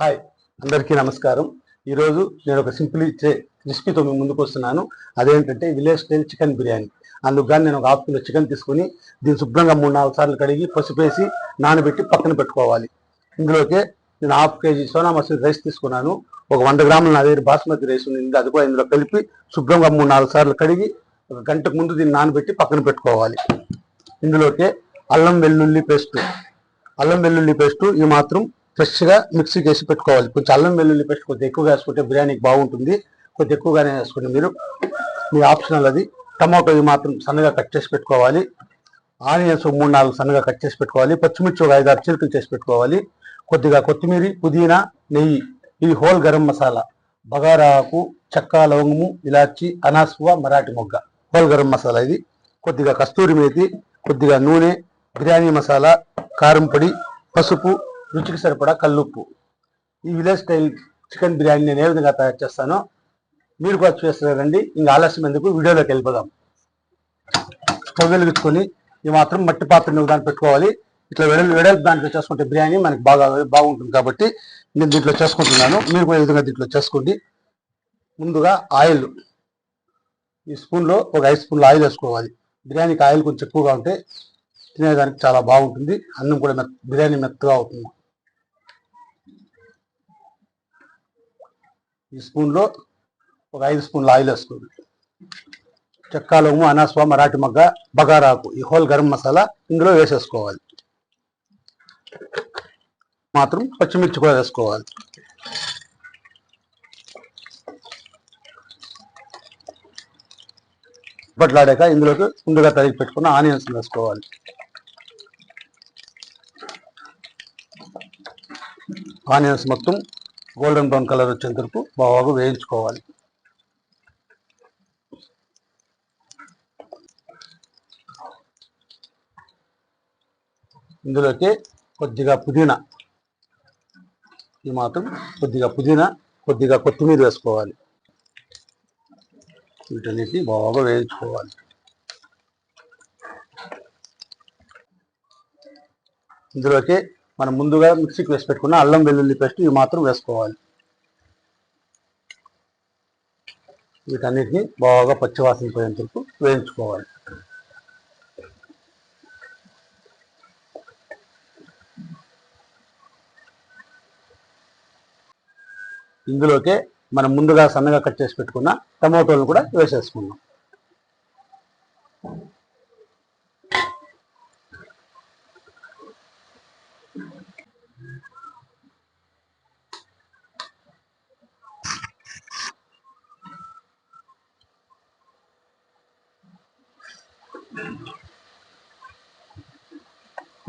Hi అందరికీ నమస్కారం. ఈరోజు నేను ఒక సింపుల్ ఇచ్చే రెసిపీతో మీ ముందుకు వస్తున్నాను. అదేంటంటే విలేజ్ స్టైల్ చికెన్ బిర్యానీ. అందుకు కానీ నేను ఒక హాఫ్ కిలో చికెన్ తీసుకుని దీన్ని శుభ్రంగా మూడు నాలుగు సార్లు కడిగి పసుపేసి నానబెట్టి పక్కన పెట్టుకోవాలి. ఇందులోకి నేను half KG Sona Masuri rice తీసుకున్నాను. ఒక వంద గ్రాముల నా దగ్గర బాస్మతి రైస్ ఉంది. అది కూడా ఇందులో కలిపి శుభ్రంగా మూడు నాలుగు సార్లు కడిగి ఒక గంటకు ముందు దీన్ని నానబెట్టి పక్కన పెట్టుకోవాలి. ఇందులోకే అల్లం వెల్లుల్లి పేస్ట్. అల్లం వెల్లుల్లి పేస్ట్ ఈ మాత్రం ఫ్రెష్గా మిక్సీకి వేసి పెట్టుకోవాలి. కొంచెం అల్లం వెల్లుల్లి పేస్ట్ కొద్దిగా ఎక్కువగా వేసుకుంటే బిర్యానీకి బాగుంటుంది. కొద్దిగా ఎక్కువగానే వేసుకోండి మీరు మీ ఆప్షనల్ అది. టమాటో మాత్రం సన్నగా కట్ చేసి పెట్టుకోవాలి. ఆనియన్స్ మూడు నాలుగు సన్నగా కట్ చేసి పెట్టుకోవాలి. పచ్చిమిర్చి ఒక ఐదారు చిలుకలు చేసి పెట్టుకోవాలి. కొద్దిగా కొత్తిమీర పుదీనా నెయ్యి ఇది హోల్ గరం మసాలా బగారా ఆకు చెక్క లవంగము ఇలాచి అనాస్వ మరాఠీ మొగ్గ. హోల్ గరం మసాలా ఇది. కొద్దిగా కస్తూరి మేతి కొద్దిగా నూనె బిర్యానీ మసాలా కారం పొడి పసుపు రుచికి సరిపడా కల్లుప్పు. ఈ విలేజ్ స్టైల్ చికెన్ బిర్యానీ నేను ఏ విధంగా తయారు చేస్తానో మీరు కూడా చేస్తారండి ఇంకా ఆలస్యం ఎందుకు? వీడియోలోకి వెళ్ళిపోదాం. స్టవ్ వెలిగించుకొని ఈ మాత్రం మట్టి పాత్రని దాన్ని పెట్టుకోవాలి. ఇట్లా వెడల్ వెడల్పు దాంట్లో చేసుకుంటే బిర్యానీ మనకి బాగా బాగుంటుంది కాబట్టి నేను దీంట్లో చేసుకుంటున్నాను. మీరు కూడా ఈ విధంగా దీంట్లో చేసుకోండి. ముందుగా ఆయిల్. ఈ స్పూన్లో ఒక ఐదు స్పూన్లు ఆయిల్ వేసుకోవాలి. బిర్యానీకి ఆయిల్ కొంచెం ఎక్కువగా ఉంటే తినేదానికి చాలా బాగుంటుంది. అన్నం కూడా మెత్త బిర్యానీ మెత్తగా అవుతుంది. ఈ స్పూన్లో ఒక ఐదు స్పూన్ల ఆయిల్ వేసుకోండి. చెక్క లవంగు అనాస్వా మరాఠీ మగ్గ బగారాకు ఈ హోల్ గరం మసాలా ఇందులో వేసేసుకోవాలి. మాత్రం పచ్చిమిర్చి కూడా వేసుకోవాలి. బట్లాడాక ఇందులోకి ముందుగా తరిగి పెట్టుకున్న ఆనియన్స్ వేసుకోవాలి. ఆనియన్స్ మొత్తం గోల్డెన్ బ్రౌన్ కలర్ వచ్చేంత వరకు బాగా వేయించుకోవాలి. ఇందులోకి కొద్దిగా పుదీనా. ఈ మాత్రం కొద్దిగా పుదీనా కొద్దిగా కొత్తిమీర వేసుకోవాలి. వీటన్నిటిని బాగా వేయించుకోవాలి. ఇందులోకి మనం ముందుగా మిక్సీకి వేసి పెట్టుకున్న అల్లం వెల్లుల్లి పేస్ట్ ఇవి మాత్రం వేసుకోవాలి. వీటన్నిటిని బాగా పచ్చివాసన పోయేంత వరకు వేయించుకోవాలి. ఇందులోకే మనం ముందుగా సన్నగా కట్ చేసి పెట్టుకున్న టమాటోలు కూడా వేసేసుకున్నాం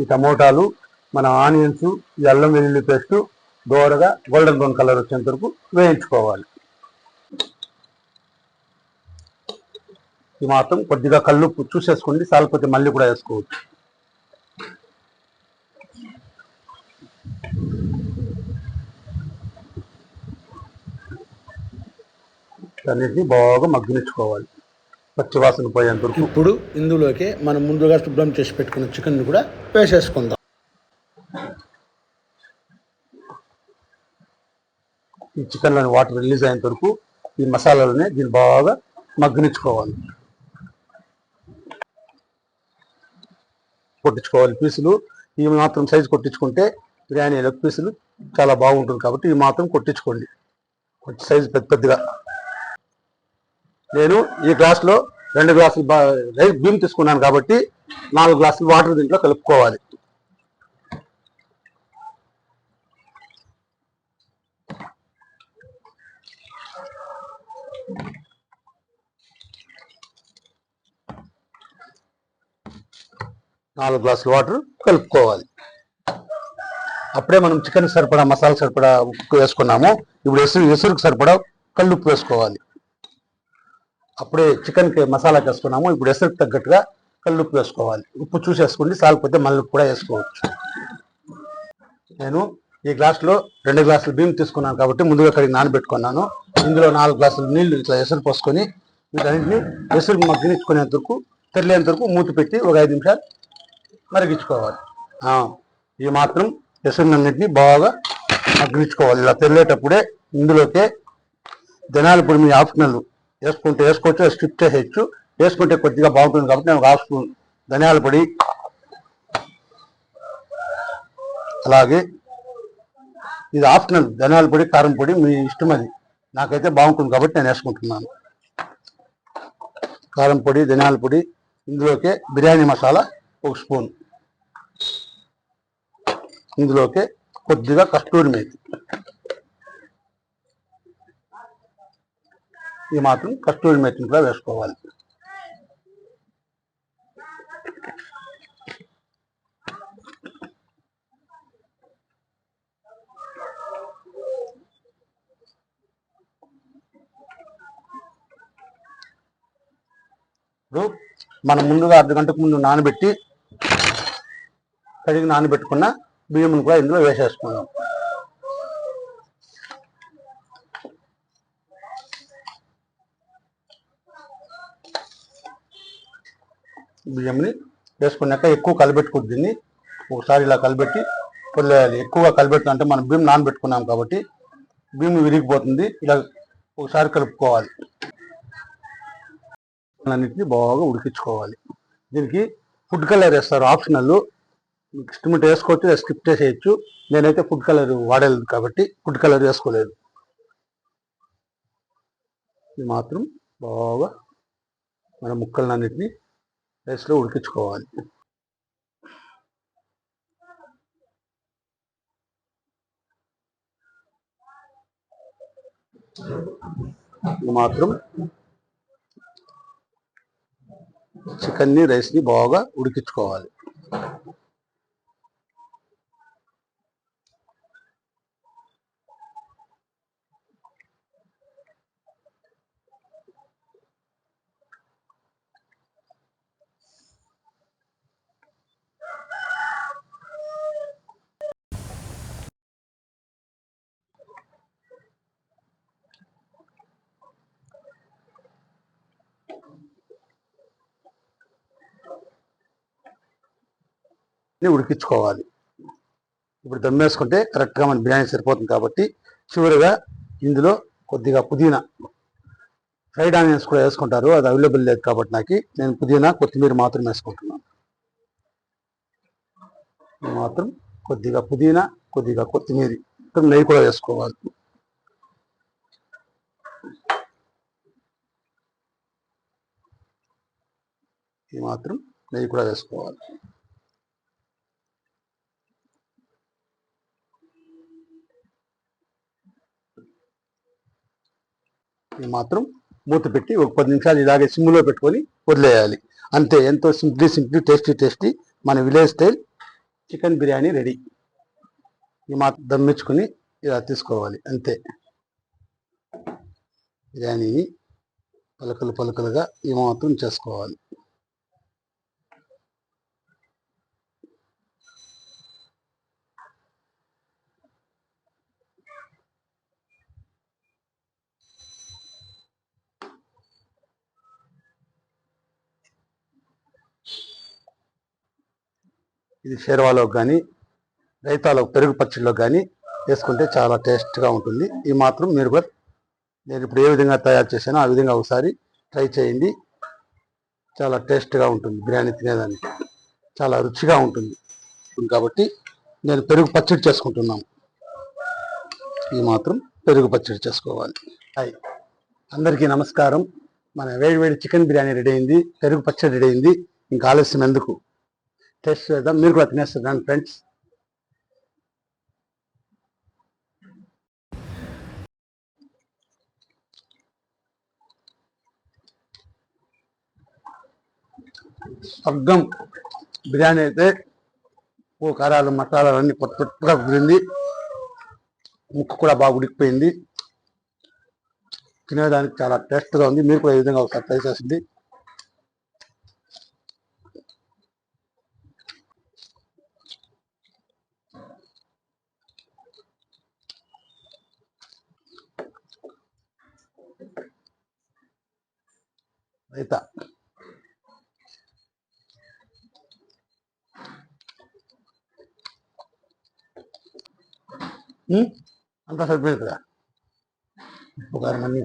ఈ టమోటాలు మన ఆనియన్స్ ఈ అల్లం వెల్లుల్లి పేస్ట్ దోరగా గోల్డెన్ బ్రౌన్ కలర్ వచ్చేంత వరకు వేయించుకోవాలి. ఈ మాత్రం కొద్దిగా కళ్ళు చూసేసుకోండి సాలిపోతే మళ్ళీ కూడా వేసుకోవచ్చు. అన్నిటిని బాగా మగ్గనిచ్చుకోవాలి. పచ్చివాసన పోయేంత వరకు. ఇప్పుడు ఇందులోకి మనం ముందుగా శుభ్రం చేసి పెట్టుకున్న చికెన్ కూడా వేసేసుకుందాం. ఈ చికెన్లోని వాటర్ రిలీజ్ అయ్యేంత వరకు ఈ మసాలాలని దీన్ని బాగా మగ్గనిచ్చుకోవాలి. కొట్టించుకోవాలి పీసులు. ఈ మాత్రం సైజు కొట్టించుకుంటే బిర్యానీలో పీసులు చాలా బాగుంటుంది కాబట్టి ఈ మాత్రం కొట్టించుకోండి. కొంచెం సైజు పెద్ద పెద్దగా. నేను ఈ గ్లాస్లో రెండు గ్లాసులు బా రైస్ బియ్యం తీసుకున్నాను కాబట్టి నాలుగు గ్లాసులు వాటర్ దీంట్లో కలుపుకోవాలి. నాలుగు గ్లాసులు వాటర్ కలుపుకోవాలి. అప్పుడే మనం చికెన్ సరిపడా మసాలా సరిపడా ఉప్పు వేసుకున్నాము. ఇప్పుడు ఎసురు ఎసురుకు సరిపడా కల్లుప్పు వేసుకోవాలి. అప్పుడే చికెన్కి మసాలా చేసుకున్నాము. ఇప్పుడు ఎసరికి తగ్గట్టుగా కల్లుప్పు వేసుకోవాలి. ఉప్పు చూసేసుకోండి సాలిపోతే మళ్ళీ కూడా వేసుకోవచ్చు. నేను ఈ గ్లాసులో రెండు గ్లాసులు బియ్యం తీసుకున్నాను కాబట్టి ముందుగా కడిగి నానబెట్టుకున్నాను. ఇందులో నాలుగు గ్లాసులు నీళ్ళు ఇట్లా ఎసరు పోసుకొని వీటన్నింటినీ ఎసురు మగ్గినిచ్చుకునేంత వరకు తెరలేంత వరకు మూత పెట్టి ఒక ఐదు నిమిషాలు మరిగించుకోవాలి. ఆ, ఈ మాత్రం ఎసురునన్నింటినీ బాగా మగ్గించుకోవాలి. ఇలా తెరిలేటప్పుడే ఇందులోకే జనాలు పొడి మీ ఆప్షనల్ వేసుకుంటే వేసుకోవచ్చు స్కిప్ చేసేయచ్చు. వేసుకుంటే కొద్దిగా బాగుంటుంది కాబట్టి నేను ఒక హాఫ్ స్పూన్ ధనియాల పొడి అలాగే ఇది ఆప్షనల్ ధనియాల పొడి కారం పొడి మీ ఇష్టం అది. నాకైతే బాగుంటుంది కాబట్టి నేను వేసుకుంటున్నాను. కారం పొడి ధనియాల పొడి ఇందులోకే బిర్యానీ మసాలా ఒక స్పూన్. ఇందులోకే కొద్దిగా కస్తూరి మేతి. ఈ మాత్రం కస్తూరి మేతిని కూడా వేసుకోవాలి. ఇప్పుడు మనం ముందుగా అర్ధ గంటకు ముందు నానబెట్టి కడిగి నానబెట్టుకున్న బియ్యం కూడా ఇందులో వేసేసుకుందాం. బియ్యంని వేసుకున్నాక ఎక్కువ కలిపెట్టుకుంటు దీన్ని. ఒకసారి ఇలా కలబెట్టి పొల్లేయాలి. ఎక్కువగా కలిపెట్టు అంటే మనం బియ్యం నానబెట్టుకున్నాం కాబట్టి బియ్యం విరిగిపోతుంది. ఇలా ఒకసారి కలుపుకోవాలి. అన్నింటినీ బాగా ఉడికించుకోవాలి. దీనికి ఫుడ్ కలర్ వేస్తారు. ఆప్షనల్. మీకు ఇష్టమంటే వేసుకోవచ్చు లేదా స్కిప్ చేసేయచ్చు. నేనైతే ఫుడ్ కలర్ వాడలేదు కాబట్టి ఫుడ్ కలర్ వేసుకోలేదు. ఇది మాత్రం బాగా మన ముక్కలన్నింటినీ రైస్లో ఉడికించుకోవాలి. మాత్రం చికెన్ని రైస్ని బాగా ఉడికించుకోవాలి ని ఉడికించుకోవాలి. ఇప్పుడు దమ్ వేసుకుంటే కరెక్ట్గా మన బిర్యానీ సరిపోతుంది కాబట్టి చివరిగా ఇందులో కొద్దిగా పుదీనా. ఫ్రైడ్ ఆనియన్స్ కూడా వేసుకుంటారు. అది అవైలబుల్ లేదు కాబట్టి నాకు నేను పుదీనా కొత్తిమీర మాత్రం వేసుకుంటున్నాను. మాత్రం కొద్దిగా పుదీనా కొద్దిగా కొత్తిమీర. నెయ్యి కూడా వేసుకోవాలి. ఈ మాత్రం నెయ్యి కూడా వేసుకోవాలి. ఇది మాత్రం మూత పెట్టి ఒక పది నిమిషాలు ఇలాగే సిమ్లో పెట్టుకొని వదిలేయాలి. అంతే ఎంతో సింప్లీ సింప్లీ టేస్టీ టేస్టీ మన village style chicken biryani ready. ఈ మాత్రం దమ్మించుకొని ఇలా తీసుకోవాలి అంతే. బిర్యానీని పలకలు పలకలుగా ఈ మాత్రం చేసుకోవాలి. ఇది షేర్వాలో కానీ రైతాలో పెరుగు పచ్చడిలో కానీ వేసుకుంటే చాలా టేస్ట్గా ఉంటుంది. ఈ మాత్రం మీరు కూడా నేను ఇప్పుడు ఏ విధంగా తయారు చేశానో ఆ విధంగా ఒకసారి ట్రై చేయండి. చాలా టేస్ట్గా ఉంటుంది బిర్యానీ తినేదానికి. చాలా రుచిగా ఉంటుంది. కాబట్టి నేను పెరుగు పచ్చడి చేసుకుంటున్నాను. ఈ మాత్రం పెరుగు పచ్చడి చేసుకోవాలి. హాయ్. అందరికీ నమస్కారం. మన వేడి వేడి చికెన్ బిర్యానీ రెడీ అయింది. పెరుగు పచ్చడి రెడీ అయింది. ఇంకా ఆలస్యం ఎందుకు? టేస్ట్ చేద్దాం. మీరు కూడా తినేస్తారు. ఫ్రెండ్స్. స్వర్గం. బిర్యానీ అయితే ఓ కారాలు మసాలాలు అన్ని పొట్టు కొత్తగా కుదిరింది. ముక్కు కూడా బాగా ఉడికిపోయింది. తినేదానికి చాలా టేస్ట్గా ఉంది. మీరు కూడా ఈ విధంగా ఒకసారి ట్రై చేసింది రైతా ఉమ్, అంతా సరిపోయింది కదా ఉప్పు కారం అన్ని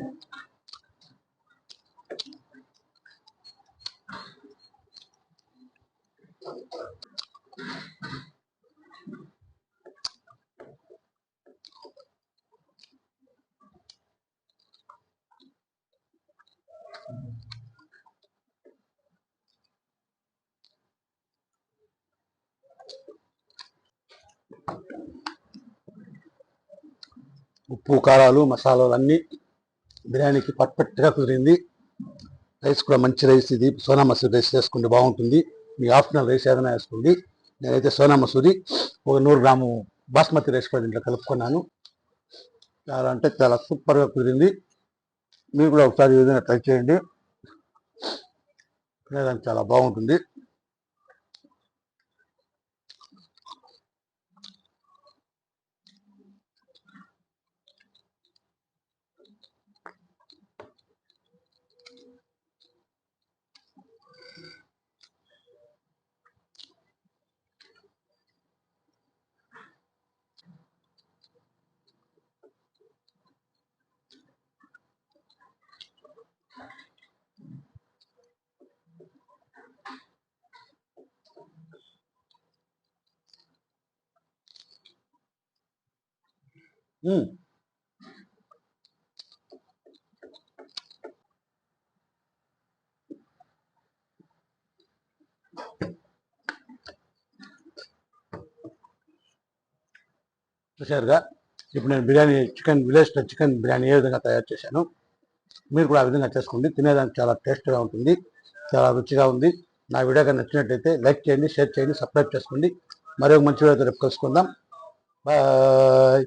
ఉప్పు కారాలు మసాలాలు అన్నీ బిర్యానీకి పర్ఫెక్ట్గా కుదిరింది. రైస్ కూడా మంచి రైస్ ఇది. సోనా మసూరి రైస్ వేసుకుంటే బాగుంటుంది. మీ ఆప్షనల్ రైస్ ఏదైనా వేసుకోండి. నేనైతే సోనా మసూరి ఒక నూరు గ్రాము బాస్మతి రైస్ కూడా దీంట్లో కలుపుకున్నాను. చాలా అంటే చాలా సూపర్గా కుదిరింది. మీరు కూడా ఒకసారి ఏదైనా విధంగా ట్రై చేయండి. తినేదానికి చాలా బాగుంటుంది. మ్మ్. చూశారుగా? ఇప్పుడు నేను బిర్యానీ చికెన్ విలేజ్లో చికెన్ బిర్యానీ ఏ విధంగా తయారు చేశాను మీరు కూడా ఆ విధంగా చేసుకోండి. తినేదానికి చాలా టేస్ట్గా ఉంటుంది చాలా రుచిగా ఉంది. నా వీడియో కానీ నచ్చినట్లయితే లైక్ చేయండి షేర్ చేయండి సబ్స్క్రైబ్ చేసుకోండి. మరొక మంచి వీడియోతో రేపు కలుసుకుందాం. బాయ్.